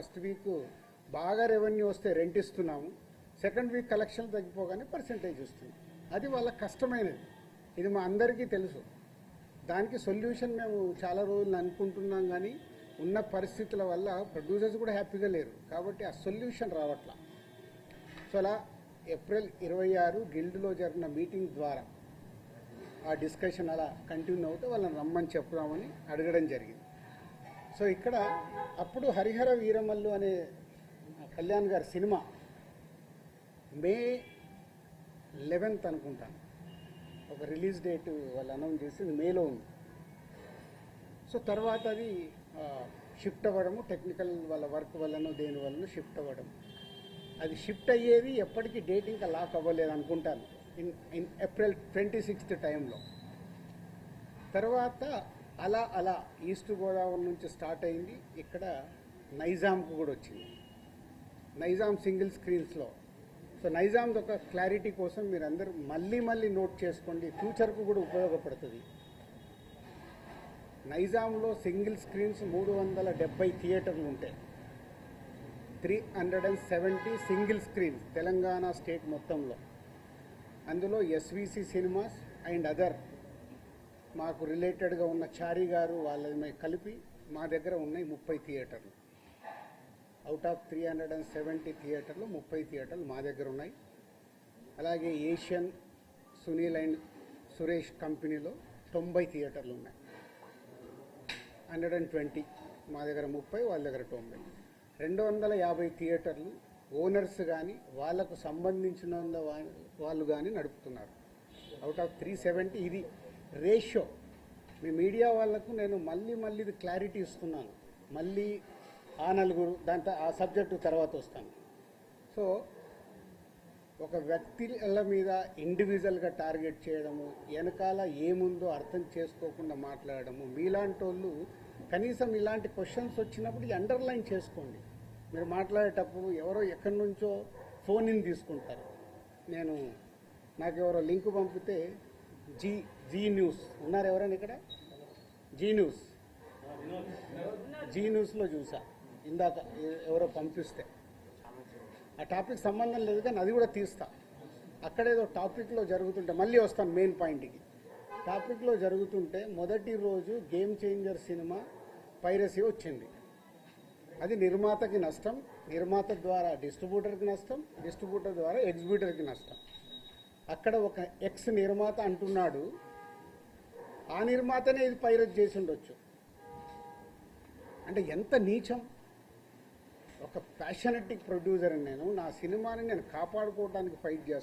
First week బాగా revenue వస్తే rent ఇస్తున్నాము. సెకండ్ వీక్ కలెక్షన్ తగ్గిపోగానే పర్సంటేజ్ వస్తుంది. అది వాళ్ళ కష్టమైనది. ఇది మా అందరికీ తెలుసు. దానికి సొల్యూషన్ మేము చాలా రోజులు అనుకుంటున్నాం కానీ ఉన్న పరిస్థితుల వల్ల ప్రొడ్యూసర్స్ కూడా హ్యాపీగా లేరు. కాబట్టి ఆ సొల్యూషన్ రావట్లా. సో అలా ఏప్రిల్ ఇరవై ఆరు గిల్డ్లో జరిగిన మీటింగ్ ద్వారా ఆ డిస్కషన్ అలా కంటిన్యూ అవుతే వాళ్ళని రమ్మని చెప్దామని అడగడం జరిగింది. సో ఇక్కడ అప్పుడు హరిహర వీరమల్లు అనే కళ్యాణ్ గారి సినిమా మే లెవెన్త్ అనుకుంటాను. ఒక రిలీజ్ డేట్ వాళ్ళు అనౌన్స్ చేసింది మేలో ఉంది. సో తర్వాత అది షిఫ్ట్ అవ్వడము టెక్నికల్ వాళ్ళ వర్క్ వల్లనో దేని వల్లనో షిఫ్ట్ అవ్వడం. అది షిఫ్ట్ అయ్యేది ఎప్పటికీ డేట్ ఇంకా లాక్ అవ్వలేదు అనుకుంటాను. In in April twenty sixth టైంలో. తర్వాత అలా అలా ఈస్ట్ గోదావరి నుంచి స్టార్ట్ అయింది. ఇక్కడ నైజాంకు కూడా వచ్చింది. నైజాం సింగిల్ స్క్రీన్స్లో సో నైజాం ఒక క్లారిటీ కోసం మీరు అందరూ మళ్ళీ మళ్ళీ నోట్ చేసుకోండి. ఫ్యూచర్కు కూడా ఉపయోగపడుతుంది. నైజాంలో సింగిల్ స్క్రీన్స్ మూడు వందల డెబ్బై థియేటర్లు ఉంటాయి. Three hundred and seventy single screens Telangana state మొత్తంలో. అందులో ఎస్విసి సినిమాస్ అండ్ అదర్ మాకు రిలేటెడ్గా ఉన్న చారి గారు వాళ్ళని కలిపి మా దగ్గర ఉన్నాయి ముప్పై థియేటర్లు. Out of three hundred and seventy థియేటర్లు ముప్పై థియేటర్లు మా దగ్గర ఉన్నాయి. అలాగే ఏషియన్ సునీల్ అండ్ సురేష్ కంపెనీలో తొంభై థియేటర్లు ఉన్నాయి. హండ్రెడ్ అండ్ ట్వంటీ మా దగ్గర ముప్పై వాళ్ళ దగ్గర తొంభై. రెండు వందల యాభై థియేటర్లు ఓనర్స్ కానీ వాళ్ళకు సంబంధించిన వాళ్ళు కానీ నడుపుతున్నారు. అవుట్ ఆఫ్ త్రీ సెవెంటీ ఇది రేషియో మీ మీడియా వాళ్ళకు నేను మళ్ళీ మళ్ళీ ఇది క్లారిటీ ఇస్తున్నాను. మళ్ళీ ఆ నలుగురు దాంతో ఆ సబ్జెక్టు తర్వాత వస్తాను. సో ఒక వ్యక్తిల మీద ఇండివిజువల్గా టార్గెట్ చేయడము వెనకాల ఏముందో అర్థం చేసుకోకుండా మాట్లాడడము మీలాంటి వాళ్ళు కనీసం ఇలాంటి క్వశ్చన్స్ వచ్చినప్పుడు అండర్లైన్ చేసుకోండి. మీరు మాట్లాడేటప్పుడు ఎవరో ఎక్కడి నుంచో ఫోన్ ఇన్ తీసుకుంటారు. నేను నాకు ఎవరో లింక్ పంపితే జీ జీ న్యూస్. ఉన్నారు ఎవరైనా ఇక్కడ? G news. జీ న్యూస్లో చూసా. ఇందాక ఎవరో పంపిస్తే. ఆ టాపిక్ సంబంధం లేదు కానీ అది కూడా తీస్తా. అక్కడేదో టాపిక్లో జరుగుతుంటే మళ్ళీ వస్తాను మెయిన్ పాయింట్కి. టాపిక్లో జరుగుతుంటే మొదటి రోజు గేమ్ చేంజర్ సినిమా పైరసీ వచ్చింది. అది నిర్మాతకి నష్టం నిర్మాత ద్వారా డిస్ట్రిబ్యూటర్కి నష్టం డిస్ట్రిబ్యూటర్ ద్వారా ఎగ్జిబ్యూటర్కి నష్టం. అక్కడ ఒక ఎక్స్ నిర్మాత అంటున్నాడు. ఆ నిర్మాతనే ఇది పైరస్ చేసి ఉండొచ్చు. అంటే ఎంత నీచం. ఒక ప్యాషనెటిక్ ప్రొడ్యూసర్ నేను నా సినిమాని నేను కాపాడుకోవడానికి ఫైట్ చేస్తాను